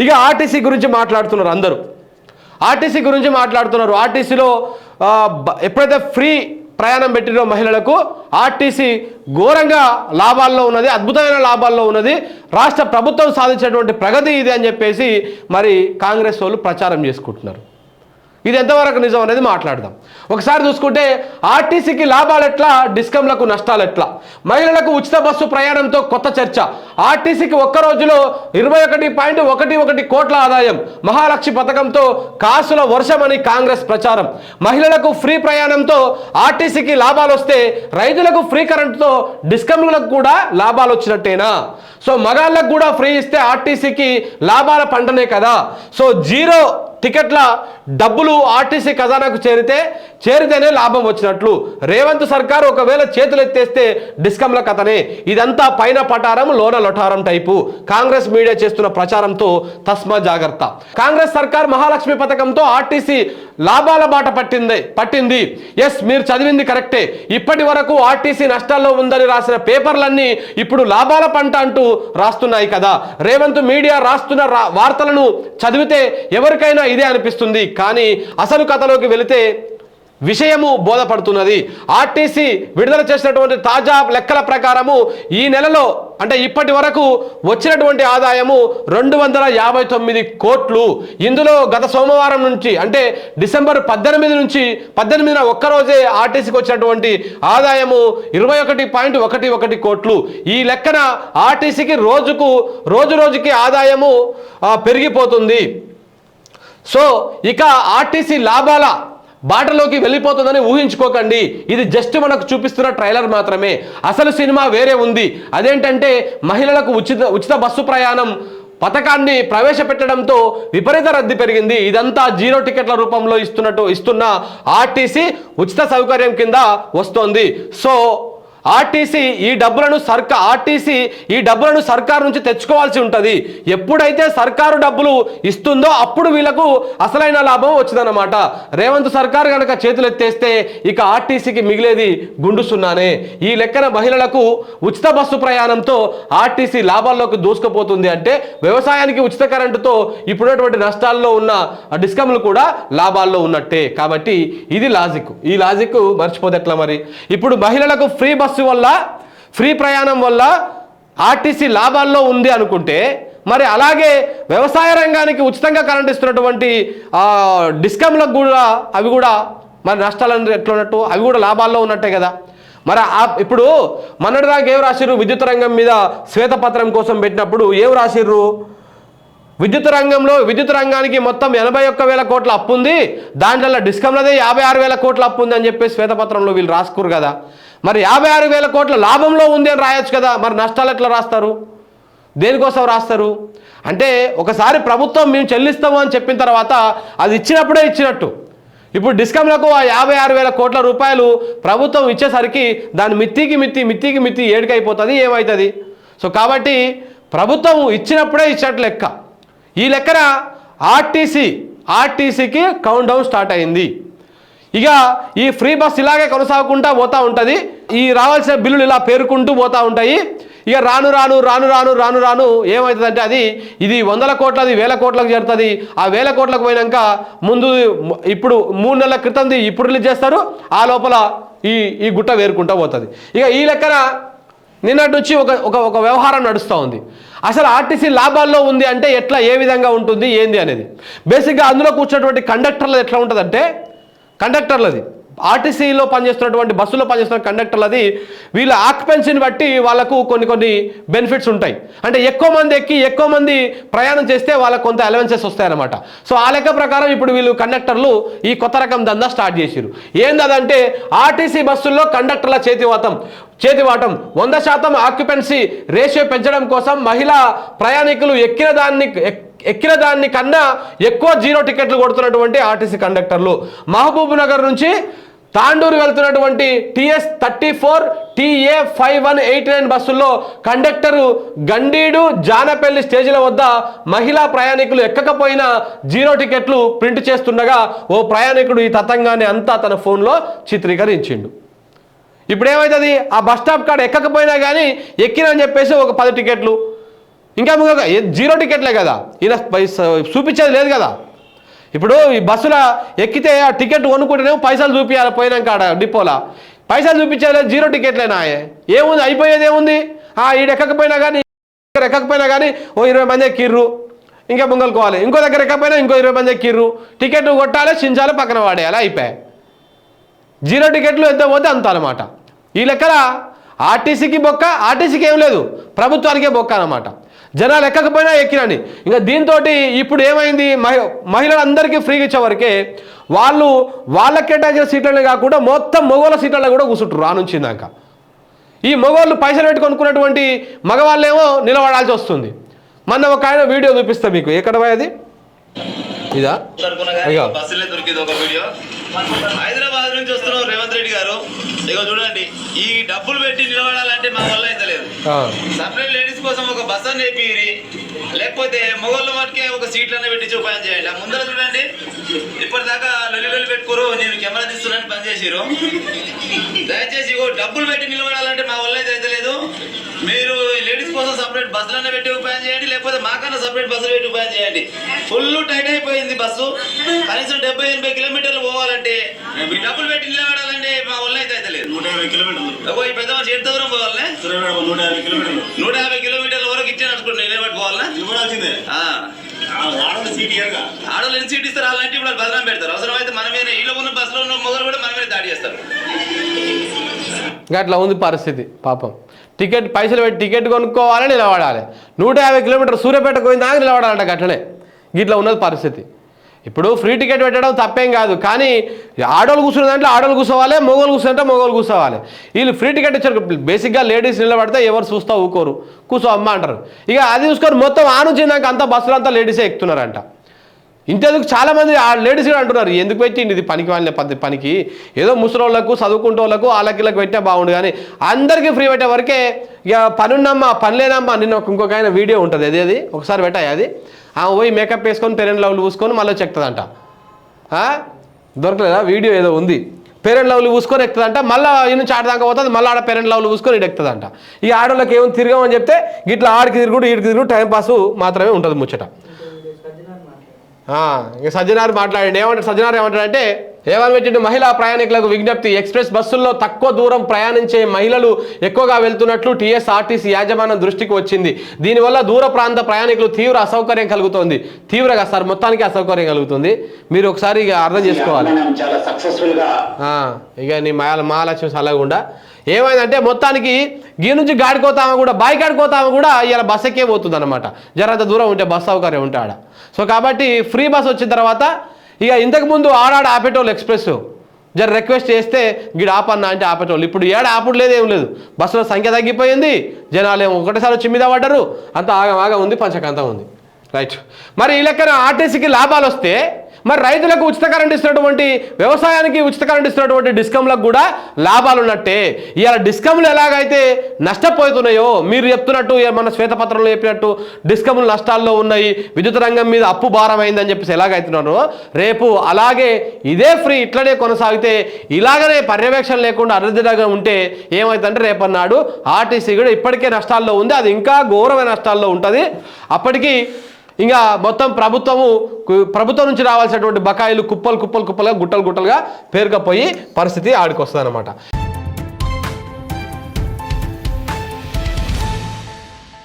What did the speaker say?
ఇక ఆర్టీసీ గురించి మాట్లాడుతున్నారు అందరూ. ఆర్టీసీ గురించి మాట్లాడుతున్నారు. ఆర్టీసీలో ఎప్పుడైతే ఫ్రీ ప్రయాణం పెట్టినో మహిళలకు ఆర్టీసీ ఘోరంగా లాభాల్లో ఉన్నది అద్భుతమైన లాభాల్లో ఉన్నది. రాష్ట్ర ప్రభుత్వం సాధించినటువంటి ప్రగతి ఇది అని చెప్పేసి మరి కాంగ్రెస్ వాళ్ళు ప్రచారం చేసుకుంటున్నారు. ఇది ఎంతవరకు నిజం అనేది మాట్లాడదాం. ఒకసారి చూసుకుంటే ఆర్టీసీకి లాభాలు ఎట్లా డిస్కంలకు నష్టాలు ఎట్లా? మహిళలకు ఉచిత బస్సు ప్రయాణంతో కొత్త చర్చ. ఆర్టీసీకి ఒక్క రోజులో ఇరవై ఒకటి పాయింట్ ఒకటి ఒకటి కోట్ల ఆదాయం. మహాలక్ష్మి పథకంతో కాసుల వర్షమని కాంగ్రెస్ ప్రచారం. మహిళలకు ఫ్రీ ప్రయాణంతో ఆర్టీసీకి లాభాలు వస్తే రైతులకు ఫ్రీ కరెంటుతో డిస్కంలకు కూడా లాభాలు వచ్చినట్టేనా? సో మగాళ్ళకు కూడా ఫ్రీ ఇస్తే ఆర్టీసీకి లాభాల పంటనే కదా. సో జీరో టికెట్ల డబ్బులు ఆర్టీసీ ఖజానాకు చేరితే చేరితేనే లాభం వచ్చినట్లు. రేవంత్ సర్కార్ ఒకవేళ చేతులు ఎత్తేస్తే డిస్కంల కథనే. ఇదంతా పైన పటారం లోన లొటారం టైపు. కాంగ్రెస్ మీడియా చేస్తున్న ప్రచారంతో తస్మా జాగ్రత్త. కాంగ్రెస్ సర్కార్ మహాలక్ష్మి పథకంతో ఆర్టీసీ లాభాల బాట పట్టింది పట్టింది. ఎస్ మీరు చదివింది కరెక్టే. ఇప్పటి వరకు ఆర్టీసీ నష్టాల్లో ఉందని రాసిన పేపర్లన్నీ ఇప్పుడు లాభాల పంట అంటూ రాస్తున్నాయి కదా. రేవంత్ మీడియా రాస్తున్న రా- వార్తలను చదివితే ఎవరికైనా ఇదే అనిపిస్తుంది. కానీ అసలు కథలోకి వెళితే విషయము బోధపడుతున్నది. ఆర్టీసీ విడుదల చేసినటువంటి తాజా లెక్కల ప్రకారము ఈ నెలలో అంటే ఇప్పటి వరకు వచ్చినటువంటి ఆదాయము రెండు వందల యాభై తొమ్మిది కోట్లు. ఇందులో గత సోమవారం నుంచి అంటే డిసెంబర్ పద్దెనిమిది నుంచి పద్దెనిమిదిన ఒక్కరోజే ఆర్టీసీకి వచ్చినటువంటి ఆదాయము ఇరవై ఒకటి పాయింట్ ఒకటి ఒకటి కోట్లు. ఈ లెక్కన ఆర్టీసీకి రోజుకు రోజు రోజుకి ఆదాయము పెరిగిపోతుంది. సో ఇక ఆర్టీసీ లాభాల బాటలోకి వెళ్ళిపోతుందని ఊహించుకోకండి. ఇది జస్ట్ మనకు చూపిస్తున్న ట్రైలర్ మాత్రమే. అసలు సినిమా వేరే ఉంది. అదేంటంటే మహిళలకు ఉచిత ఉచిత బస్సు ప్రయాణం పథకాన్ని ప్రవేశపెట్టడంతో విపరీత రద్దీ పెరిగింది. ఇదంతా జీరో టికెట్ల రూపంలో ఇస్తున్నట్టు ఇస్తున్న ఆర్టీసీ ఉచిత సౌకర్యం కింద వస్తోంది. సో ఆర్టీసీ ఈ డబ్బులను సర్కా ఆర్టీసీ ఈ డబ్బులను సర్కారు నుంచి తెచ్చుకోవాల్సి ఉంటుంది. ఎప్పుడైతే సర్కారు డబ్బులు ఇస్తుందో అప్పుడు వీళ్ళకు అసలైన లాభం వచ్చిందన్నమాట. రేవంత్ సర్కార్ కనుక చేతులు ఎత్తేస్తే ఇక ఆర్టీసీకి మిగిలేది గుండు సున్నానే. ఈ లెక్కన మహిళలకు ఉచిత బస్సు ప్రయాణంతో ఆర్టీసీ లాభాల్లోకి దూసుకుపోతుంది అంటే వ్యవసాయానికి ఉచిత కరెంటుతో ఇప్పుడున్నటువంటి నష్టాల్లో ఉన్న డిస్కమ్లు కూడా లాభాల్లో ఉన్నట్టే. కాబట్టి ఇది లాజిక్. ఈ లాజిక్ మర్చిపోతే ఎట్లా మరి? ఇప్పుడు మహిళలకు ఫ్రీ బస్సు వల్ల ఫ్రీ ప్రయాణం వల్ల ఆర్టీసీ లాభాల్లో ఉంది అనుకుంటే మరి అలాగే వ్యవసాయ రంగానికి ఉచితంగా కరెంట్ ఇస్తున్నటువంటి డిస్కమ్లకు కూడా అవి కూడా మరి నష్టాలు ఎట్లా ఉన్నట్టు అవి కూడా లాభాల్లో ఉన్నట్టే కదా. మరి ఆ- ఇప్పుడు మొన్నటిదాకా ఏం రాసిర్రు? విద్యుత్ రంగం మీద శ్వేతపత్రం కోసం పెట్టినప్పుడు ఏం రాసిర్రు? విద్యుత్ రంగంలో విద్యుత్ రంగానికి మొత్తం ఎనభై ఒక్క వేల కోట్ల అప్పు ఉంది దాంట్లో డిస్కంలదే యాభై ఆరు వేల కోట్ల అప్పు ఉంది అని చెప్పి శ్వేతపత్రంలో వీళ్ళు రాసుకోరు కదా. మరి యాభై ఆరు వేల కోట్ల లాభంలో ఉంది అని రాయొచ్చు కదా. మరి నష్టాలు ఎట్లా రాస్తారు? దేనికోసం రాస్తారు? అంటే ఒకసారి ప్రభుత్వం మేము చెల్లిస్తాము అని చెప్పిన తర్వాత అది ఇచ్చినప్పుడే ఇచ్చినట్టు. ఇప్పుడు డిస్కంలకు ఆ యాభై ఆరు వేల కోట్ల రూపాయలు ప్రభుత్వం ఇచ్చేసరికి దాని మిత్తికి మిత్తి మిత్తికి మిత్తి ఏడుకైపోతుంది ఏమవుతుంది సో కాబట్టి ప్రభుత్వం ఇచ్చినప్పుడే ఇచ్చినట్టు లెక్క. ఈ లెక్కన ఆర్టీసీ ఆర్టీసీకి కౌంట్ డౌన్ స్టార్ట్ అయింది. ఇక ఈ ఫ్రీ బస్ ఇలాగే కొనసాగుకుంటా పోతూ ఉంటుంది. ఈ రావాల్సిన బిల్లులు ఇలా పేరుకుంటూ పోతూ ఉంటాయి. ఇక రాను రాను రాను రాను రాను రాను ఏమవుతుందంటే అది ఇది వందల కోట్లది వేల కోట్లకు చేరుతుంది. ఆ వేల కోట్లకు పోయినాక ముందు ఇప్పుడు మూడు నెలల క్రితంది ఇప్పుడు రిలీజ్ చేస్తారు. ఆ లోపల ఈ ఈ గుట్ట వేరుకుంటా పోతుంది. ఇక ఈ లెక్కన నిన్నటి నుంచి ఒక ఒక ఒక వ్యవహారం నడుస్తూ ఉంది. అసలు ఆర్టీసీ లాభాల్లో ఉంది అంటే ఎట్లా ఏ విధంగా ఉంటుంది ఏంది అనేది. బేసిక్గా అందులో కూర్చున్నటువంటి కండక్టర్లు ఎట్లా ఉంటుందంటే కండక్టర్లది ఆర్టీసీలో పనిచేస్తున్నటువంటి బస్సులో పనిచేస్తున్న కండక్టర్లది వీళ్ళ ఆక్యుపెన్సీని బట్టి వాళ్ళకు కొన్ని కొన్ని బెనిఫిట్స్ ఉంటాయి. అంటే ఎక్కువ మంది ఎక్కి ఎక్కువ మంది ప్రయాణం చేస్తే వాళ్ళకు కొంత అలవెన్సెస్ వస్తాయన్నమాట. సో ఆ లెక్క ప్రకారం ఇప్పుడు వీళ్ళు కండక్టర్లు ఈ కొత్త రకం దందా స్టార్ట్ చేసిరు ఏందదంటే ఆర్టీసీ బస్సుల్లో కండక్టర్ల చేతివాతం చేతివాటం వంద శాతం ఆక్యుపెన్సీ రేషియో పెంచడం కోసం మహిళా ప్రయాణికులు ఎక్కిన దాన్ని ఎక్కిన దాన్ని కన్నా ఎక్కువ జీరో టికెట్లు కొడుతున్నటువంటి ఆర్టీసీ కండక్టర్లు మహబూబ్ నగర్ నుంచి తాండూరు వెళ్తున్నటువంటి TS thirty four TA five one eight nine బస్సుల్లో కండక్టరు గండీడు జానపల్లి స్టేజీల వద్ద మహిళా ప్రయాణికులు ఎక్కకపోయినా జీరో టికెట్లు ప్రింట్ చేస్తుండగా ఓ ప్రయాణికుడు ఈ తతంగాన్ని అంతా తన ఫోన్లో చిత్రీకరించిండు. ఇప్పుడు ఏమవుతుంది ఆ బస్ స్టాప్ కాడ ఎక్కకపోయినా కానీ ఎక్కినని చెప్పేసి ఒక పది టికెట్లు. ఇంకా జీరో టికెట్లే కదా? ఈయన చూపించేది లేదు కదా? ఇప్పుడు ఈ బస్సులో ఎక్కితే ఆ టికెట్ కొనుక్కుంటేనే పైసలు చూపించాలి పోయినాక ఆడ డిపోలా. పైసలు చూపించాలి జీరో టికెట్లేనా ఏముంది? అయిపోయేది ఏముంది? ఆ ఈడ ఎక్కకపోయినా కానీ దగ్గర ఎక్కకపోయినా కానీ ఓ ఇరవై మంది ఎక్కిర్రు. ఇంకా ముంగలుకోవాలి ఇంకో దగ్గర ఎక్కకపోయినా ఇంకో ఇరవై మంది ఎక్కిర్రు. టికెట్ కొట్టాలి చించాలి పక్కన వాడేయాలి అయిపోయాయి జీరో టికెట్లు ఎంత పోతే అంత అనమాట ఈ లెక్కల ఆర్టీసీకి బొక్క ఆర్టీసీకి ఏం లేదు. ప్రభుత్వానికే బొక్క అనమాట జనాలు ఎక్కకపోయినా ఎక్కినని ఇంకా దీంతో ఇప్పుడు ఏమైంది? మహి మహిళలందరికీ ఫ్రీగా ఇచ్చేవరకే వాళ్ళు వాళ్ళకి కేటాయించిన సీట్లనే కాకుండా మొత్తం మొగోళ్ళ సీట్లలో కూడా కూర్చుంటారు రానుంచిందాక ఈ మగవాళ్ళు పైసలు పెట్టి కొనుక్కున్నటువంటి మగవాళ్ళేమో నిలబడాల్సి వస్తుంది. మొన్న ఒక ఆయన వీడియో చూపిస్తా మీకు. ఎక్కడ పోయేది ఇదా. బస్సులే దొరికింది ఒక వీడియో. హైదరాబాద్ నుంచి వస్తున్నాం రేవంత్ రెడ్డి గారు. ఇగో చూడండి ఈ డబ్బులు పెట్టి నిలబడాలంటే మా వల్ల అయితే లేదు. సపరేట్ లేడీస్ కోసం ఒక బస్ అని లేకపోతే మొగోళ్ళ మటుకే ఒక సీట్లనే పెట్టి ఉపాయం చేయండి. ఆ ముందర చూడండి ఇప్పటిదాకా లొల్లి లొల్లి పెట్టుకోరు నేను కెమెరా తీస్తున్నాను పని చేసిరు దయచేసి ఇగో డబ్బులు పెట్టి నిలబడాలంటే మా వల్ల అయితే లేదు. మీరు లేడీస్ కోసం సపరేట్ బస్సులనే పెట్టి ఉపాయం చేయండి లేకపోతే మాకన్నా సపరేట్ బస్సులు పెట్టి ఉపాయం చేయండి. ఫుల్ టైట్ అయిపోయింది బస్సు. కనీసం డెబ్బై ఎనభై కిలోమీటర్లు పోవాలంటే డబ్బులు పెట్టి నిలబడాలంటే మా వల్ల అయితే అయితే లేదు. నూట యాభై కిలోమీటర్లు. ఈ పెద్ద మనిషి ఎంత దూరం పోవాలనే? సురేంద్ర నూట యాభై కిలోమీటర్లు. నూట యాభై కిలోమీటర్ల వరకు ఇచ్చి నడుచుకుంటే నిలబెట్టుకోవాలనా ఇవ్వాల్సిందే ఆ. ఆడవాళ్ళ ఎన్ని సీట్ ఇస్తారు? అలాంటి ఇప్పుడు బదనాం పెడతారు. అవసరమైతే మన మీద ఈలో ఉన్న బస్సులో ఉన్న మొగలు కూడా మన మీద దాడి చేస్తారు. అట్లా ఉంది పరిస్థితి పాపం. టికెట్ పైసలు పెట్టి టికెట్ కొనుక్కోవాలి నిలబడాలి. నూట యాభై కిలోమీటర్ సూర్యాపేట పోయిందాక నిలబడాలంట గట్లనే. ఇట్లా ఉన్నది పరిస్థితి. ఇప్పుడు ఫ్రీ టికెట్ పెట్టడం తప్పేం కాదు. కానీ ఆడోళ్ళు కూర్చున్న దాంట్లో ఆడోళ్ళు కూర్చోవాలి మొగోళ్ళు కూర్చుంటే మొగోళ్ళు కూర్చోవాలి. వీళ్ళు ఫ్రీ టికెట్ ఇచ్చారు. బేసిక్గా లేడీస్ నిలబడితే ఎవరు చూస్తా ఊకోరు. కూర్చో అమ్మ అంటారు. ఇక అది చూసుకొని మొత్తం ఆ నాకు అంతా బస్సులు అంతా లేడీసే ఎక్కుతున్నారంట. ఇంతేందుకు చాలామంది ఆ లేడీస్ కూడా అంటున్నారు ఎందుకు పెట్టింది ఇది పనికి వాళ్ళ పద్ధతి పనికి? ఏదో ముసలోళ్ళకు చదువుకుంటోళ్ళకు వాళ్ళకు వాళ్ళకి పెట్టే బాగుండు కానీ అందరికీ ఫ్రీ పెట్టే వరకే ఇక పనున్నమ్మా పని లేనమ్మా నిన్న ఇంకొక ఆయన వీడియో ఉంటుంది. అది అది ఒకసారి పెట్టాయి అది? ఆమె పోయి మేకప్ వేసుకొని పెరెంట్ లవ్లు పూసుకొని మళ్ళీ చెక్తుందంట. దొరకలేదా? వీడియో ఏదో ఉంది. పేరెంట్ లవ్లు పూసుకొని ఎక్కుతుందంట మళ్ళీ ఈ నుంచి ఆడదాకా పోతుంది మళ్ళీ ఆడ పేరెంట్ లవ్లు పూసుకొని ఇటు ఎక్కుతుందంట. ఈ ఆడవాళ్ళకి ఏమైనా తిరగమని చెప్తే ఇట్లా ఆడికి తిరుగుడు ఈడికి తిరుగుడు టైం పాస్ మాత్రమే ఉంటుంది ముచ్చట. ఇక సజ్జనారు మాట్లాడండి. ఏమంటారు? సజ్జనారు ఏమంటారంటే ఏమని పెట్టిండు మహిళా ప్రయాణికులకు విజ్ఞప్తి ఎక్స్ప్రెస్ బస్సుల్లో తక్కువ దూరం ప్రయాణించే మహిళలు ఎక్కువగా వెళ్తున్నట్లు టీఎస్ఆర్టీసీ యాజమాన్యం దృష్టికి వచ్చింది. దీనివల్ల దూర ప్రాంత ప్రయాణికులు తీవ్ర అసౌకర్యం కలుగుతోంది. తీవ్రంగా సార్ మొత్తానికి అసౌకర్యం కలుగుతుంది. మీరు ఒకసారి ఇక అర్థం చేసుకోవాలి. ఇక నీ మాల మహాలక్ష్మి సలగుండా ఏమైందంటే మొత్తానికి గీ నుంచి గాడికోతామ కూడా బాయి కాడికోతామ కూడా ఇలా బస్ ఎక్కే పోతుంది అనమాట జరంత దూరం ఉంటే బస్ సౌకర్యం ఉంటే ఆడ సో కాబట్టి ఫ్రీ బస్ వచ్చిన తర్వాత ఇక ఇంతకుముందు ఆడాడు ఆపేటోళ్ళు ఎక్స్ప్రెస్. జర రిక్వెస్ట్ చేస్తే గీడ ఆపన్నా అంటే ఆపేటోళ్ళు. ఇప్పుడు ఏడ ఆపుడు లేదు ఏం లేదు. బస్సుల సంఖ్య తగ్గిపోయింది జనాలు ఏమో ఒకటేసారి వచ్చి మీద పడ్డరు. అంత ఆగం ఆగం ఉంది పంచకంతం ఉంది. రైట్. మరి ఈ లెక్కన ఆర్టీసీకి లాభాలు వస్తే మరి రైతులకు ఉచిత కరెంట్ ఇస్తున్నటువంటి వ్యవసాయానికి ఉచిత కరెంట్ ఇస్తున్నటువంటి డిస్కంలకు కూడా లాభాలు ఉన్నట్టే. ఇవాళ డిస్కమ్లు ఎలాగైతే నష్టపోతున్నాయో మీరు చెప్తున్నట్టు మన శ్వేతపత్రంలో చెప్పినట్టు డిస్కమ్లు నష్టాల్లో ఉన్నాయి విద్యుత్ రంగం మీద అప్పు భారం అయిందని చెప్పేసి ఎలాగైతున్నారో రేపు అలాగే ఇదే ఫ్రీ ఇట్లనే కొనసాగితే ఇలాగనే పర్యవేక్షణ లేకుండా అరదిగా ఉంటే ఏమవుతుందంటే రేపన్నాడు ఆర్టీసీ కూడా ఇప్పటికే నష్టాల్లో ఉంది అది ఇంకా ఘోరమైన నష్టాల్లో ఉంటుంది. అప్పటికి ఇంకా మొత్తం ప్రభుత్వము ప్రభుత్వం నుంచి రావాల్సినటువంటి బకాయిలు కుప్పలు కుప్పలు కుప్పలుగా గుట్టలు గుట్టలుగా పేరుకపోయి పరిస్థితి ఆడికొస్తుంది అనమాట